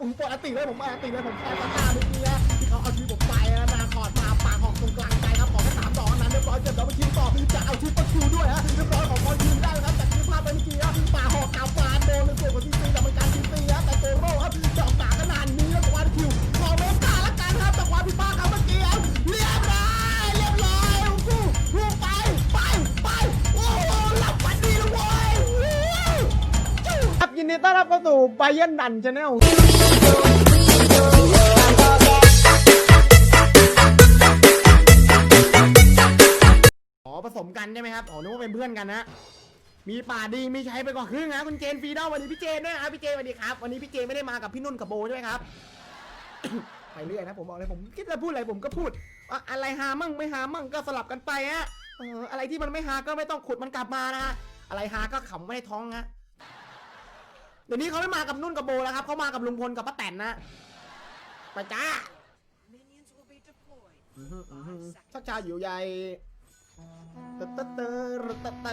ผมปกติเลยผมปกติเลยผมแค่ตาตาเมื่อกี้ที่เขาเอาชีวิตผมไปนะนาคอดมาปากของตรงกลางใจครับขอแค่สามดอกเท่านั้นเรียบร้อยเจ็บดับเบิลคิวต่อจะเอาชีวิตประคิวด้วยฮะเรียบร้อยของบอลคิวได้ครับจากที่ภาพไปเมื่อกี้ครับป่าหอกกาฟานโดนในส่วนของทีซีแต่เป็นการทีซีนะแต่โตโร่ครับจะ ดีต้อนรับเข้าสู่ไบเยนดันชาแนลอ๋อผสมกันใช่ไหมครับ อ๋อนึกว่าเป็นเพื่อนกันนะ มีป่าดีมีใช้ไปกว่าครึ่งนะคุณเจนฟรีดอลวันนี้พี่เจนด้วยนะครับพี่เจนสวัสดีครับ วันนี้พี่เจนไม่ได้มากับพี่นุ่นกับโบใช่ไหมครับ ไปเรื่อยนะผมบอกเลยผมคิดจะพูดอะไรผมก็พูดอะอะไรหามั่งไม่หามั่งก็สลับกันไปฮะเอออะไรที่มันไม่หาก็ไม่ต้องขุดมันกลับมานะอะไรหาก็ขำไม่ได้ท้องฮะ ดี๋ยวนี้เขาไม่มากับนุ่นกับโบแล้วครับเขามากับลุงพลกับป้าแตนนะไปจ้าชักชาอยู่ใหญ่เตอเตอเตอเตอเต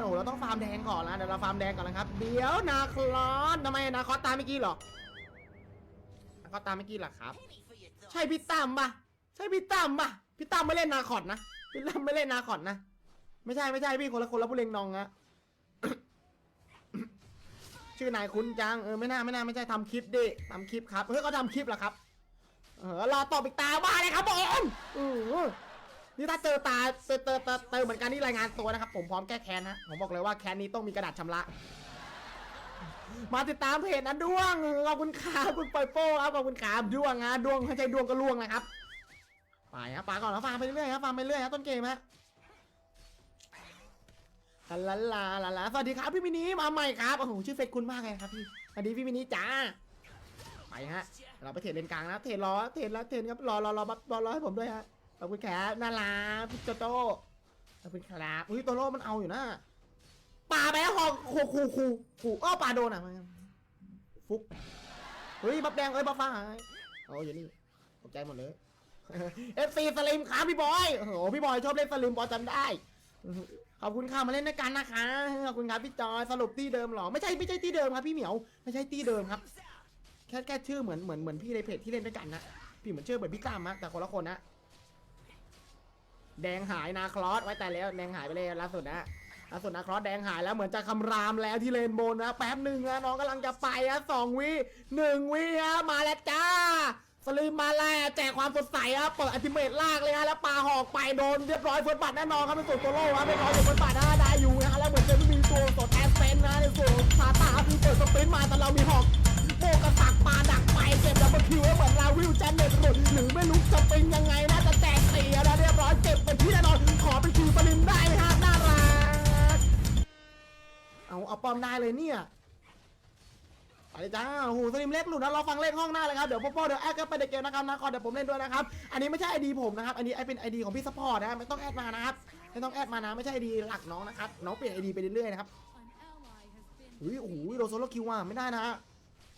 โอ้โหเราต้องฟาร์มแดงก่อนนะเดี๋ยวเราฟาร์มแดงก่อนนะครับเดี๋ยวนาคลอสทำไมนาคอสตามเมื่อกี้หรอนาคอตามเมื่อกี้หรอครับ ใช่พี่ตั้มปะใช่พี่ตั้มปะพี่ตั้มไม่เล่นนาคอดนะพี่ตั้มไม่เล่นนาคอดนะ ไม่ใช่ไม่ใช่พี่คนละคนละผู้เล่นนองนะ ชื่อนายคุ้นจังเออไม่น่าไม่น่าไม่ใช่ทำคลิปดิทำคลิปครับเฮ้ยเขาทำคลิปเหรอครับ เออรอตอบอีกตาบ้าเลยครับผมอือนี่ถ้าเจอตาเจอเจอเจอเหมือนกันนี่รายงานตัวนะครับ ผมพร้อมแก้แค้นนะผมบอกเลยว่าแค้นนี้ต้องมีกระดาษชำระ มาติดตามเพจนะด้วงขอบคุณครับคุณปอยโป้ครับขอบคุณครับด้วงนะด้วงไม่ใช่ด้วงก็ล่วงนะครับไปครับปาก่อนแล้วฟังไปเรื่อยครับฟังไปเรื่อยครับต้นเกมฮะ ลาลาลาลาสวัสดีครับพี่มินิมาใหม่ครับโอ้โหชื่อเฟซคุณมากเลยครับพี่สวัสดีพี่มินิจ้าไปฮะเราไปเทรดเลนกลางนะเทรดรอเทรดแล้วเทรดครับรอรอรอรอรอให้ผมด้วยฮะขอบคุณครับน่ารักพี่โจโต้ขอบคุณครับอุ้ยโตโร่มันเอาอยู่นะป่าไปแล้วหอกขู่ขู่ขู่ขู่อ้อป่าโดนอะฟุกเฮ้ยบับแดงเอ้ยบับฟ้าหายโอ้ยอยู่นี่ตกใจหมดเลยเอฟซีสลิมครับพี่บอยโอ้โหพี่บอยชอบเล่นสลิมบอยจำได้ ขอบคุณค่ะมาเล่นด้วยกันนะคะขอบคุณครับพี่จอยสรุปที่เดิมเหรอไม่ใช่ไม่ใช่ที่เดิมครับพี่เหมียวไม่ใช่ที่เดิมครับ แค่แค่ชื่อเหมือนเหมือนเหมือนพี่ในเพจที่เล่นด้วยกันนะพี่เหมือนชื่อเหมือนพี่ตั้มนะแต่คนละคนนะแดงหายนาคลอสไว้แต่แล้วแดงหายไปเลยล่าสุดนะล่าสุดนาคลอสแดงหายแล้วเหมือนจะคำรามแล้วที่เลนโบนนะแป๊บหนึ่งนะน้องกำลังจะไปนะสองวิหนึ่งวิฮะมาแล้วจ้า สลิมมาแล้วแจกความสดใสครับเปิดอัติเมตลากเลยฮะแล้วปลาหอกไปโดนเรียบร้อยเฟิร์สบัตแน่นอนครับเป็นส่วนตัวโล่ครับเรียบร้อยเฟิร์สบัตนะได้อยู่นะฮะแล้วเหมือนจะไม่มีตัวสดแอสเซนนะในส่วนซาตาเปิดสปรินต์มาแต่เรามีหอกโบกระสักปลาดักไปเก็บดับเบิลคิวเหมือนลาวิวแจนเน็ตหลุดหรือไม่รู้จะเป็นยังไงน่าจะแตกเสียแล้วเรียบร้อยเก็บไปที่แน่นอนขอเป็นคิวสลิมได้ไหมฮะน่ารักเอาเอาปอมได้เลยเนี่ย ไปเลยจ้าโอ้โหสลิมเล็กหลุดนะเราฟังเลขห้องหน้าเลยครับ เดี๋ยวพ่อๆเดี๋ยวแอดกันไปในเกมนะครับนะขอเดี๋ยวผมเล่นด้วยนะครับ อันนี้ไม่ใช่ไอดีผมนะครับ อันนี้ไอเป็นไอดีของพี่ซัพพอร์ตนะไม่ต้องแอดมานะครับ ไม่ต้องแอดมานะ ไม่ใช่ไอดีหลักน้องนะครับ น้องเปลี่ยนไอดีไปเรื่อยๆนะครับอุ้ยโอ้โหโดนโซโลคิวอะไม่ได้นะ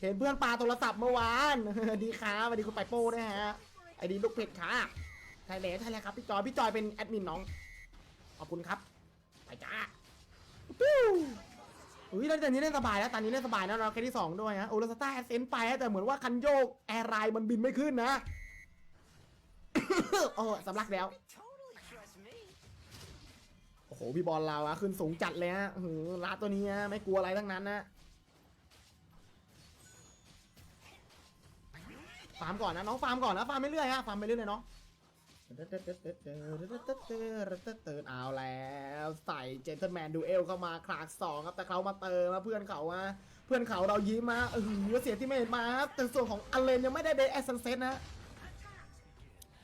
เห็นเพื่อนปาโทรศัพท์เมื่อวาน ดีครับสวัสดีคุณไปโป้ด้วยฮะ ไอดีลูกเพจค่ะใช่แล้วใช่แล้วครับพี่จอยพี่จอยเป็นแอดมินน้อง ขอบคุณครับ ไปจ้าปิ้ว อุ้ยแล้วตอนนี้เล่นสบายแล้วตอนนี้เล่นสบายแล้วเราแค่ที่สองด้วยฮะโอลสตาร์แอสเซนไปแต่เหมือนว่าคันโยกแอร์ไลน์มันบินไม่ขึ้นนะ โอ้สำลักแล้ว โอ้โหพี่บอลเราอะขึ้นสูงจัดเลยฮะหือลาตัวนี้ฮะไม่กลัวอะไรทั้งนั้นนะฟาร์มก่อนนะน้องฟาร์มก่อนนะฟาร์มไปเรื่อยฮะฟาร์มไปเรื่อยเลยเนาะ เอาแล้วใส่เจนเทอร์แมนดูเอลเข้ามาคลากสองครับแต่เขามาเติมมาเพื่อนเขาอะเพื่อนเขาเรายิ้มมาเออเสียที่ไม่เห็นมาครับแต่ส่วนของอเลนยังไม่ได้เดย์แอสเซนเซนะ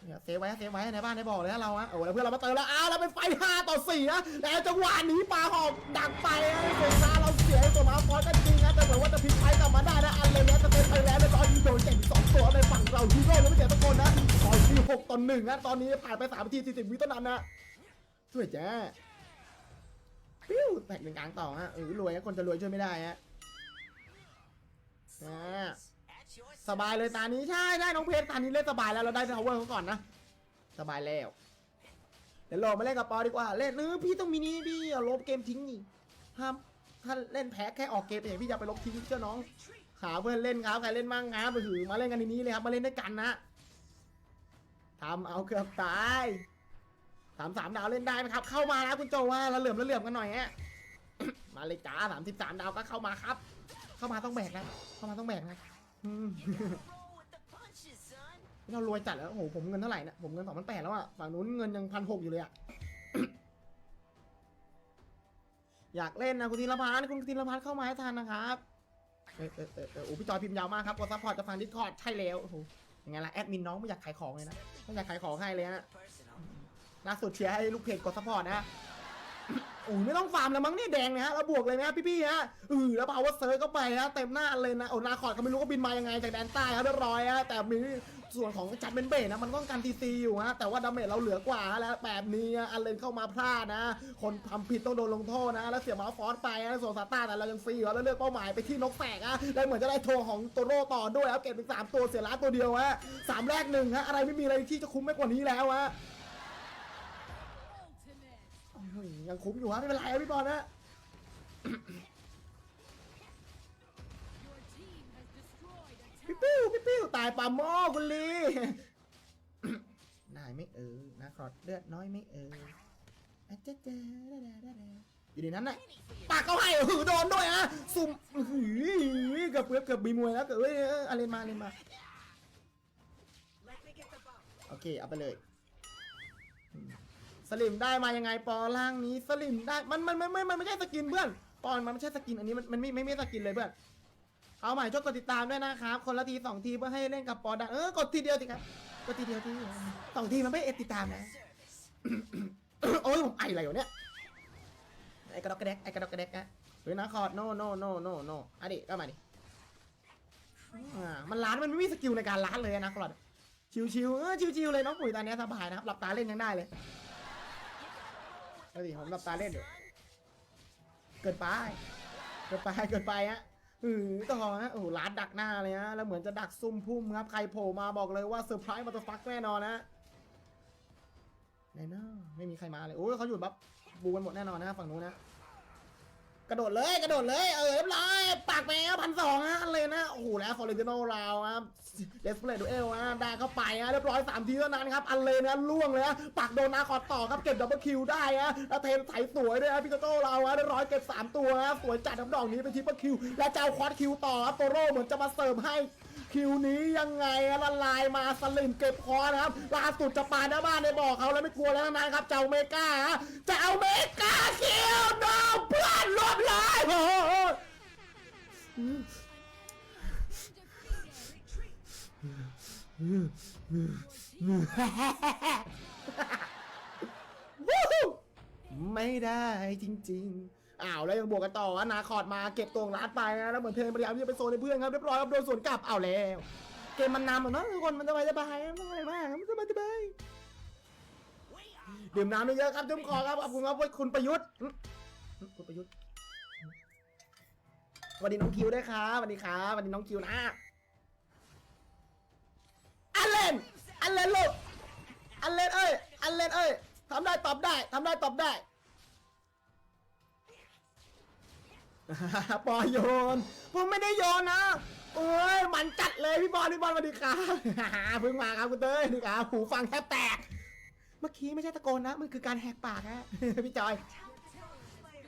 เนี่ยเซฟไว้เซฟไว้ในบ้านในบ่อเลยนะเราอะโอ้แล้วเพื่อนเรามาเติมแล้วอ้าวแล้วเป็นไฟห้าต่อสี่นะแล้วจังหวะนี้ปาหอกดักไปนะส่วนาเราเสียตัวมาฟอยก็จริงนะแต่เหมือนว่าจะพลิกไฟกลับมาได้นะอันเลยนะจะเป็นไปแล้วในตอนนี้โดนเก่งสองตัวในฝั่งเราฮีโร่แล้วไม่เสียตะโกนนะตอนที่หกต่อหนึ่งนะตอนนี้ผ่านไปสามนาทีสี่สิบวิเท่านั้นนะสวยจ้ปิ้วแตกหนึ่งกลางต่อฮะเออรวยนะคนจะรวยช่วยไม่ได้ฮะอ่า At your สบายเลยตานี้ใช่ได้น้องเพชรตานี้เล่นสบายแล้วเราได้ทาวเวอร์เขาก่อนนะสบายแล้วเดี๋ยวโหลดมาเล่นกับปอดีกว่าเล่นเออพี่ต้องมีนี่พี่อย่าลบเกมทิ้งนี่ห้ามถ้าเล่นแพ้แค่ออกเกมเองพี่อย่าไปลบทิ้งเจ้าน้องขหาเพื่อนเล่นครับใครเล่นบ้างครับไปถือมาเล่นกันทีนี้เลยครับมาเล่นด้วยกันนะทำเอาเกือบตายสามสามดาวเล่นได้ไหมครับ เข้ามานะคุณโจว่าละเหลื่อมละเหลื่อมกันหน่อยฮะมาเลยจ้าสามสิบสามดาวก็เข้ามาครับ เข้ามาต้องแบกนะเข้ามาต้องแบกนะ เรารวยจัดแล้วโอ้โหผมเงินเท่าไหร่เนี่ยผมเงินสองพันแปดแล้วอะฝั่งนู้นเงินยังพันหกอยู่เลยอะอยากเล่นนะคุณธีรพัฒน์คุณธีรพัฒน์เข้ามาให้ทันนะครับเออเออเออเออโอ้พี่จอยพิมพ์ยาวมากครับกดซัพพอร์ตจะฟังดิสคอร์ดใช่แล้วโอ้โหยังไงล่ะแอดมินน้องไม่อยากขายของเลยนะไม่อยากขายของให้เลยนะล่าสุดเชียร์ให้ลูกเพจกดซัพพอร์ตนะ โอ้ยไม่ต้องฟาร์มแล้วมั้งเนี่ยแดงนะฮะแล้วบวกเลยนะพี่ๆฮะอือแล้วพาวเวอร์เซิร์ฟเข้าไปฮะเต็มหน้าเลยนะโอ้นาคอร์ดเขาไม่รู้ว่าบินมายังไงจากแดนใต้ครับเรียบร้อยฮะแต่มีส่วนของจัดเป็นเบสนะมันต้องการทีซีอยู่ฮะแต่ว่าดาเมจเราเหลือกว่าแล้วแบบนี้อันเลนเข้ามาพลาดนะ คนทำผิดต้องโดนลงโทษนะ แล้วเสียมาฟอสไปนะส่วนซาต้าแต่เรายังฟรีอยู่แล้วเลือกเป้าหมายไปที่นกแสกฮะแล้วเหมือนจะได้โทของโตโร่ต่อด้วยครับเก็บเป็นสามตัวเสียล้านตัวเดียวฮะสามแรกหนึ่งฮะอะไรไม่มีอะไรที่จะคุ้มไม่กว่านี้แล้วฮะ ยังคุ้มอยู่ฮะไม่เป็นไรพี่บอลนะพี่ปิ้วพี่ปิ้วตายปลาหม้อคุณลีนายไม่เออนะครอดเลือดน้อยไม่เอออะเจ๊เจ๊ะอยู่ในนั้นน่ะปากเขาให้เออโดนด้วยฮะสุ่มหือเกือบเกือบเกือบบีมวยแล้วเกือบเอ้ยเอ้ยอะไรมาอะไรมาโอเคเอาไปเลย สลิมได้มายังไงปอล่างนี้สลิมได้มันมันมันมันมันไม่ใช่สกินเพื่อนปอนมันไม่ใช่สกินอันนี้มันมันไม่ไม่ไม่สกินเลยเพื่อนเอาใหม่ช่วยกดติดตามด้วยนะครับคนละทีสองทีเพื่อให้เล่นกับปอดังเออกดทีเดียวสิครับกดทีเดียวทีสองทีมันไม่เอ็ดติดตามนะโอ้ยผมไออะไรอยู่เนี่ยไอกระดกกระแดกไอกระดกกระแดกนะเฮ้ยนะคอร์ดโนโนโนโนโนอะดิก็มาดิอ่ามันล้านมันไม่มีสกิลในการล้านเลยนะคอร์ดชิวๆเออชิวๆเลยน้องปุ๋ยตอนนี้สบายนะครับหลับตาเล่นยังได้เลย เอาดิผมหลับตาเล่นอยู่เกินไป เกินไป เกินไปฮะอือต่อฮะ โอ้โหลานดักหน้าเลยฮะ แล้วเหมือนจะดักซุ่มพุ่มครับ ใครโผล่มาบอกเลยว่าเซอร์ไพรส์มาตัวฟักแน่นอนนะในน่าไม่มีใครมาเลย โอ้ยเขาหยุดบัฟบูกันหมดแน่นอนนะฝั่งนู้นนะ กระโดดเลยกระโดดเลยเออเรียบร้อยปากแมวพันสองฮะเลยนะโอ้โหแล้วฟอร์เรนติโนราวครับเดสเปลย์ดูเอลฮะได้เข้าไปฮะเรียบร้อยสามทีเท่านั้นครับอันเลยนะล่วงเลยฮะปากโดนนาคอดต่อครับเก็บดับเบิลคิวได้ฮะแล้วเทนสายสวยด้วยฮะพิกโต้เราฮะเรียบร้อยเก็บสามตัวฮะสวยจัดน้ำดอกนี้เป็นทิปเปิลคิวและเจ้าควอดคิวต่อครับโตโร่เหมือนจะมาเสริมให้ คิวนี้ยังไงละลายมาสลิมเก็บคอนะครับล่าสุดจะปาหน้าบ้านในบอกเขาแล้วไม่กลัวแล้วนะครับเจ้าเมกาฮะเจ้าเมกาคิวโดนเพื่อนรวมเลยโอ้โหไม่ได้จริง ๆ อ้าวแล้วยังบวกกันต่อนะนาคอร์ดมาเก็บตัวงร้านไปนะแล้วเหมือนเทนพยายามที่จะไปโซนในเพื่อนครับเรียบร้อยครับโดนสวนกลับเอาวแล้วเกมมันนำหมือนว่าทุกคนมันสบายสบายไม่อะไรมากมันสบายสบายดื่มน้ำเยอะครับจุ่มคอครับขอบคุณครับคุณประยุทธ์คุณประยุทธ์สวัสดีน้องคิวด้วยครับสวัสดีครับสวัสดีน้องคิวนะอันเลนอันเลนลูกอันเลนเอ้ยอันเลนเอ้ยทำได้ตอบได้ทำได้ตอบได้ ปอโยนผมไม่ได้โยนนะโอ้ยมันจัดเลยพี่บอลพี่บอลสวัสดีครับเพิ่งมาครับคุณเต้ยนี่ครับหูฟังแทบแตก เมื่อกี้ไม่ใช่ตะโกนนะมันคือการแหกปากฮะพี่จอย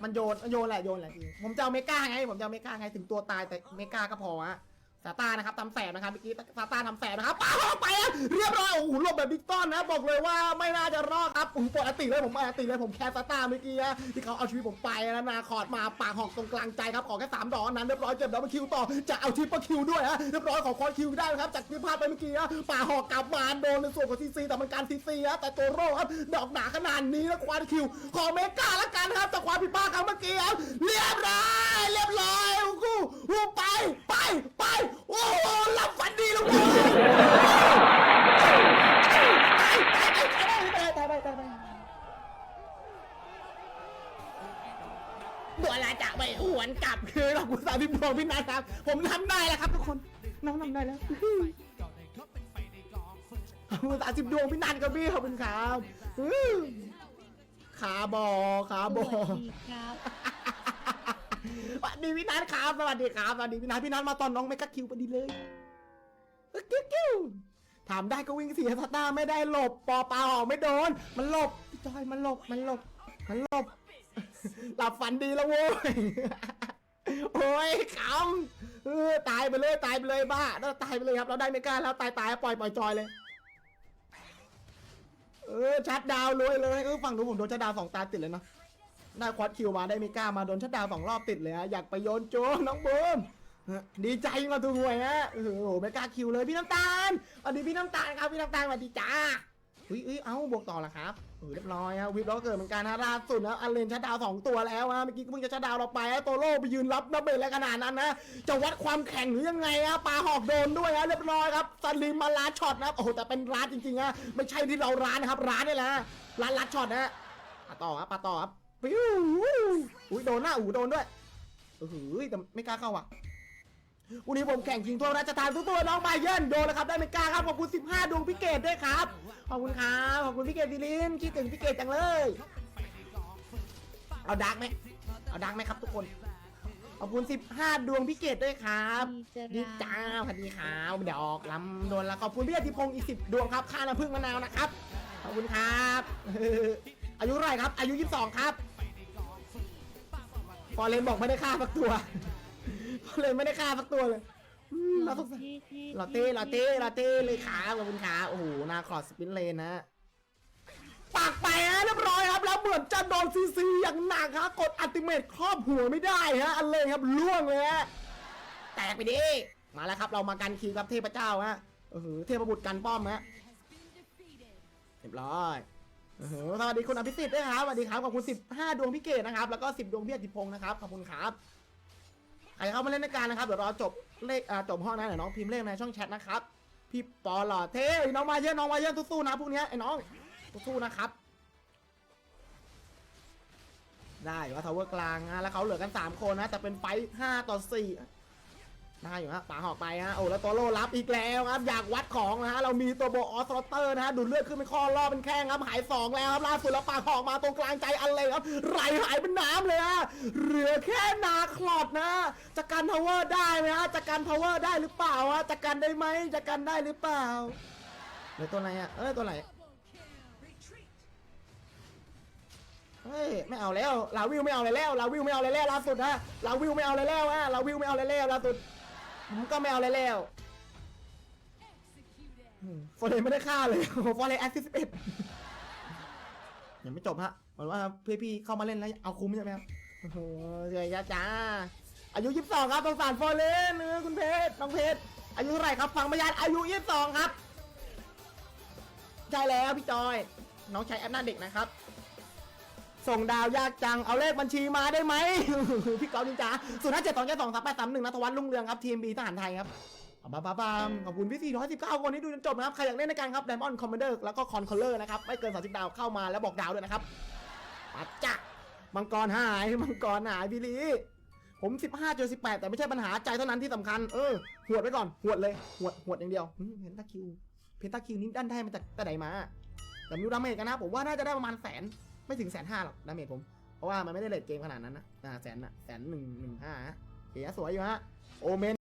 มันโยนโยนแหละโยนแหละพี่ผมจะเอาเมกาไง ผมจะเอาเมกาไงถึงตัวตายแต่เมกาก็พอฮะ ซาต้านะครับทำแสบนะครับเมื่อกี้ซาต้าทำแสบนะครับป้าไปอะเรียบร้อยโอ้โหหลบแบบบิ๊กต้อนนะบอกเลยว่าไม่น่าจะรอดครับผมปกติเลยผมปกติเลยผมแคสซาต้าเมื่อกี้อะที่เขาเอาชีวิตผมไปนะนาคอดมาปากหอกตรงกลางใจครับขอแค่สามดอกนั้นเรียบร้อยเจ็บดับเบิลคิวต่อจะเอาทิปเปิลคิวด้วยฮะเรียบร้อยขอคอร์คิวได้ครับจากที่พลาดไปเมื่อกี้อะปากหอกกลับมาโดนในส่วนของซีซีแต่มันการซีซีฮะแต่ตัวโร่ครับดอกหนาขนาดนี้แล้วควานคิวขอเมกาละกันครับจากความผิดพลาดครั้งเมื่อกี้ครับเรียบร้อยเรียบร้อยกูกูไป เรากุศลพิมพ์พี่นัทครับ ผมทำได้แล้วครับทุกคน น้องทำได้แล้วกุศลสิบดวงพี่นัทครับพี่ขอบคุณครับอื้อขาบอขาบอสวัสดีครับสวัสดีพี่นัทครับสวัสดีครับสวัสดีพี่นัทพี่นัทมาตอนน้องไม่กักคิวพอดีเลยเอ้ยกิ้วกิ้วถามได้ก็วิ่งเสียสตาร์ไม่ได้หลบปอปลาหอกไม่โดน มันหลบพี่จอยมันหลบมันหลบมันหลบหลับฝันดีแล้วโว้ย โอ้ยขำเออตายไปเลยตายไปเลยบ้าเราตายไปเลยครับ เราได้ไม่กล้าแล้วตายตายปล่อยปล่อยจอยเลย เออชัดดาวน์เลยเลยเออฝั่งนู้นผมโดนชัดดาวสองตาติดเลยเนาะได้ควอดคิวมาได้ไม่กล้ามาโดนชัดดาวสองรอบติดเลยฮะอยากไปโยนโจน้องบูมดีใจมาถูกหวยฮะโอ้โหไม่กล้าคิวเลยพี่น้ำตาลสวัสดีพี่น้ำตาลครับพี่น้ำตาลสวัสดีจ้า เฮ้ยเอ้ยเอ้าบวกต่อละครับเออเรียบร้อยฮะวิปเราเกิดเหมือนกันนะล่าสุดนะอันเลนชัดดาวสองตัวแล้วฮะเมื่อกี้เพิ่งจะชัดดาวเราไปฮะโตโร่ไปยืนรับนับเบลอะไรขนาดนั้นนะจะวัดความแข็งหรือยังไงฮะปลาหอกโดนด้วยฮะเรียบร้อยครับสลิมมาลาช็อตนะครับโอ้โหแต่เป็นร้านจริงๆฮะไม่ใช่ที่เราร้านนะครับร้านนี่แหละร้านลัดช็อตนะฮะปลาต่อครับปลาต่อครับปิ้วอุ้ยโดนหน้าอู๋โดนด้วยเออหือแต่ไม่กล้าเข้าอะ วันนี้ผมแข่งชิงถ้วยราชทานทุกตัวน้องไบเยินโดนแล้วครับได้ไม่กล้าครับขอบคุณ15ดวงพี่เกดด้วยครับขอบคุณครับขอบคุณพี่เกดดิลินคิดถึงพี่เกดจังเลย เอาดักไหมเอาดักไหมครับ ทุกคนขอบคุณ15ดวงพี่เกดด้วยครับดีจ้าสวัสดีครับเดี๋ยวออกลำโดนแล้วขอบคุณพี่อธิพงศ์อีก10ดวงครับค่าน้ำผึ้งมะนาวนะครับขอบคุณครับอายุไรครับ อายุ 22 ครับพอเลนบอกไม่ได้ค่าสักตัว พอเลนไม่ได้ค่าสักตัวเลยอืมน่าสงสารลาเต้ลาเต้ลาเต้เลยขาขอบคุณขาโอ้โหหนาคลอดสปินเลนนะปากไปฮะเรียบร้อยครับ แล้วเหมือนจะโดนซีซีอย่างหนักฮะกดอัลติเมทครอบหัวไม่ได้ฮะอันเลยครับล่วงเลยฮะแตกไปดิมาแล้วครับ เรามากันคิวกับเทพเจ้าฮะเออเทพบุตรกันป้อมฮะเรียบร้อยเออสวัสดีคุณอภิสิทธิ์ด้วยครับสวัสดีครับขอบคุณ15 ดวงพิเกตนะครับแล้วก็ 10 ดวงพี่อธิพงศ์นะครับขอบคุณครับ ใครเข้ามาเล่นในการนะครับเดี๋ยวรอจบเลขจบห้องนะเดี๋ยวน้องพิมพ์เลขในช่องแชทนะครับพี่ปอหล่อเท่ไอ้น้องมาเยอะน้องมาเยอะสู้ๆนะพวกนี้ไอ้น้องสู้ๆนะครับ ได้ว่าทาวเวอร์กลางนะแล้วเขาเหลือกัน 3 คนนะแต่เป็นไฟห้าต่อ4 ได้อยู่ฮะป่าหอกไปฮะโอ้แล้วโตโร่รับอีกแล้วครับอยากวัดของนะฮะเรามีตัวโบออสโรเตอร์นะฮะดูดเลือดขึ้นเป็นข้อรอบเป็นแข้งครับหายสองแล้วครับล่าสุดแล้วป่าหอกมาตรงกลางใจอันเลยครับไหลหายเป็นน้ำเลยฮะเหลือแค่นาคลอดนะจะกันทาวเวอร์ได้ไหมฮะจะกันทาวเวอร์ได้หรือเปล่าฮะจะกันได้ไหมจะกันได้หรือเปล่าเหลือตัวไหนอะเอ้ยตัวไหนเฮ้ยไม่เอาแล้วลาวิวไม่เอาอะไรแล้วลาวิวไม่เอาอะไรแล้วล่าสุดนะลาวิวไม่เอาอะไรแล้วฮะลาวิวไม่เอาอะไรแล้วล่าสุด ผมก็ไม่เอาอะไรแล้วอืมฟอร์เรนไม่ได้ฆ่าเลยโอ้โหฟอร์เรนแอคซิสเอ็ดยังไม่จบฮะเหมือนว่าเพื่อพี่เข้ามาเล่นแล้วเอาคุ้มใช่ไหมครับโอ้โหเจ๋ยจ้าจ้าอายุ 22 ครับสงสารฟอร์เรนเออคุณเพชรน้องเพชรอายุเท่าไหร่ครับ ฟังพยานอายุ 22 ครับ ใช่แล้วพี่จอย น้องใช้แอปหน้าเด็กนะครับ ส่งดาวยากจัง เอาเลขบัญชีมาได้ไหม พี่กอล์ฟนินจาศูนย์ห้าเจ็ดสองเจ็ดสองสามแปดสามหนึ่งนัทวัฒน์รุ่งเรืองครับทีมบีทหารไทยครับบ้าบ้าบ้าขอบคุณพี่สี่ร้อยสิบเก้าคนที่ดูจนจบนะครับ ใครอยากเล่นในการครับ Diamond Commander แล้วก็ Con Color นะครับ ไม่เกิน 30 ดาวเข้ามาแล้วบอกดาวด้วยนะครับปัดจักมังกรหาย มังกรหายพี่ลีผม 15เจอ18 แต่ไม่ใช่ปัญหาใจเท่านั้นที่สำคัญ เออ หวดไว้ก่อน หวดเลย หวด หวดอย่างเดียวเพนตาคิว เพนตาคิวนี่ด้านได้มาจากแต่ไหนมา แต่ไม่รู้ดาเมจกันนะ ผมว่าน่าจะได้ประมาณแสน ไม่ถึงแสนห้าหรอกดาเมจผม เพราะว่ามันไม่ได้เลทเกมขนาดนั้นนะอ่าแสนอะแสนหนึ่งหนึ่งห้าเฮียสวยอยู่ฮะ โอเมน